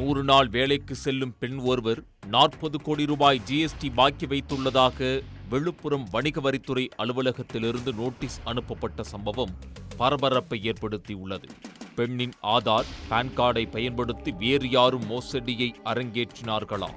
நூறு நாள் வேலைக்கு செல்லும் பெண் ஒருவர் நாற்பது கோடி ரூபாய் ஜிஎஸ்டி பாக்கி வைத்துள்ளதாக விழுப்புரம் வணிக வரித்துறை அலுவலகத்திலிருந்து நோட்டீஸ் அனுப்பப்பட்ட சம்பவம் பரபரப்பை ஏற்படுத்தியுள்ளது. பெண்ணின் ஆதார் பான் கார்டை பயன்படுத்தி வேறு யாரும் மோசடியை அரங்கேற்றினார்களா?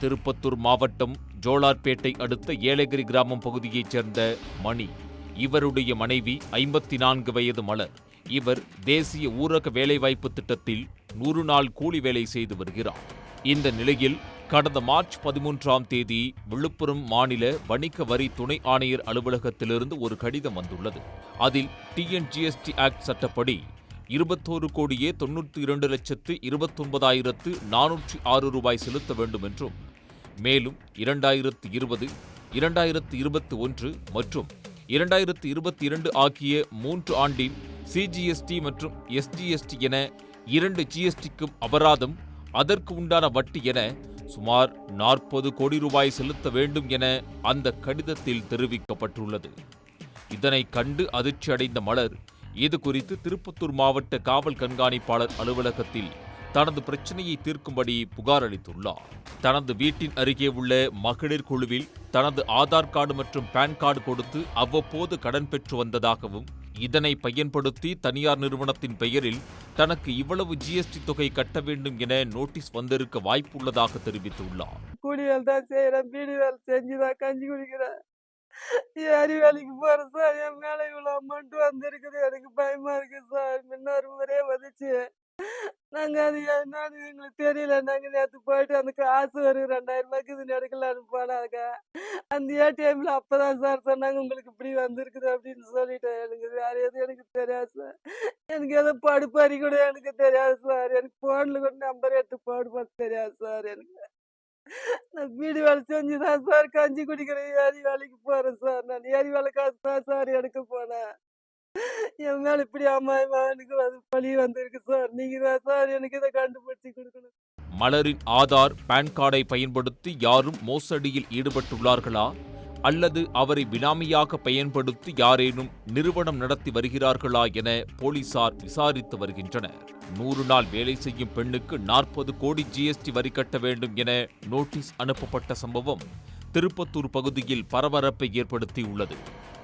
திருப்பத்தூர் மாவட்டம் ஜோலார்பேட்டை அடுத்த ஏலகிரி கிராமம் பகுதியைச் சேர்ந்த மணி. இவருடைய மனைவி ஐம்பத்தி நான்கு வயது மலர். இவர் தேசிய ஊரக வேலைவாய்ப்பு திட்டத்தில் நூறு நாள் கூலி வேலை செய்து வருகிறார். இந்த நிலையில் கடந்த மார்ச் பதிமூன்றாம் தேதி விழுப்புரம் மாநில வணிக வரி துணை ஆணையர் அலுவலகத்திலிருந்து ஒரு கடிதம் வந்துள்ளது. அதில் டிஎன்ஜிஎஸ்டி ஆக்ட் சட்டப்படி இருபத்தோரு கோடியே தொன்னூற்றி இரண்டு லட்சத்து இருபத்தொன்பதாயிரத்து நானூற்றி ஆறு ரூபாய் செலுத்த வேண்டும் என்றும் மேலும் இரண்டாயிரத்து இருபது இரண்டாயிரத்து இருபத்தி ஒன்று மற்றும் இரண்டாயிரத்து இருபத்தி இரண்டு ஆகிய மூன்று ஆண்டின் சிஜிஎஸ்டி மற்றும் எஸ்ஜிஎஸ்டி என இரண்டு ஜிஎஸ்டிக்கும் அபராதம் அதற்கு உண்டான வட்டி என சுமார் நாற்பது கோடி ரூபாய் செலுத்த வேண்டும் என அந்த கடிதத்தில் தெரிவிக்கப்பட்டுள்ளது. இதனை கண்டு அதிர்ச்சி அடைந்த மலர் இது குறித்து திருப்பத்தூர் மாவட்ட காவல் கண்காணிப்பாளர் அலுவலகத்தில் தனது பிரச்சனையை தீர்க்கும்படி புகார் அளித்துள்ளார். தனது வீட்டின் அருகே உள்ள மகளிர் குழுவில் தனது ஆதார் கார்டு மற்றும் பான் கார்டு கொடுத்து அவ்வப்போது கடன் பெற்று வந்ததாகவும் இதனை பயன்படுத்தி தனியார் நிறுவனத்தின் பெயரில் தனக்கு இவ்வளவு ஜிஎஸ்டி தொகை கட்ட வேண்டும் என நோட்டீஸ் வந்திருக்க வாய்ப்புள்ளதாக தெரிவித்துள்ளார். கூலிகள் தான் செய்யறேன் பீடி வேலை செஞ்சுதான் கஞ்சி குடிக்கிறேன் ஏரி வேலைக்கு போறேன் சார் என் மேல இவ்வளவு அமௌண்ட் வந்திருக்குது எனக்கு பயமா இருக்கு சார். முன்னொரு முறையே வந்துச்சு நாங்க அது என்னன்னு எங்களுக்கு தெரியல. நாங்க நேத்து போயிட்டு அந்த காசு ஒரு ரெண்டாயிரம் ரூபாய்க்கு இது எடுக்கலான்னு போனாங்க. அந்த ஏடிஎம்ல அப்பதான் சார் சொன்னாங்க உங்களுக்கு இப்படி வந்திருக்குது அப்படின்னு சொல்லிட்டேன் எனக்கு வேற எதுவும் எனக்கு தெரியாது சார் எனக்கு ஏதோ படுப்பறி கூட எனக்கு தெரியாது சார் எனக்கு போன்ல கூட நம்பர் எடுத்து போடுபோது தெரியாது சார் எனக்கு நான் வீடு வேலை செஞ்சுதான் சார் கஞ்சி குடிக்கிறேன் ஏரி வேலைக்கு போறேன் சார் நான் ஏரி வேலை காசு தான் சார் எடுக்க போனேன். என் மேல இப்படி அம்மாயமா எனக்கு அது பழி வந்திருக்கு சார். நீங்க தான் சார் எனக்கு இதை கண்டுபிடிச்சு கொடுக்கணும். மலரின் ஆதார் பான் கார்டை பயன்படுத்தி யாரும் மோசடியில் ஈடுபட்டுள்ளார்களா? அல்லது அவரை பினாமியாக பயன்படுத்தி யாரேனும் நிறுவனம் நடத்தி வருகிறார்களா என போலீசார் விசாரித்து வருகின்றனர். நூறு நாள் வேலை செய்யும் பெண்ணுக்கு நாற்பது கோடி ஜிஎஸ்டி வரி கட்ட வேண்டும் என நோட்டீஸ் அனுப்பப்பட்ட சம்பவம் திருப்பத்தூர் பகுதியில் பரபரப்பை ஏற்படுத்தியுள்ளது.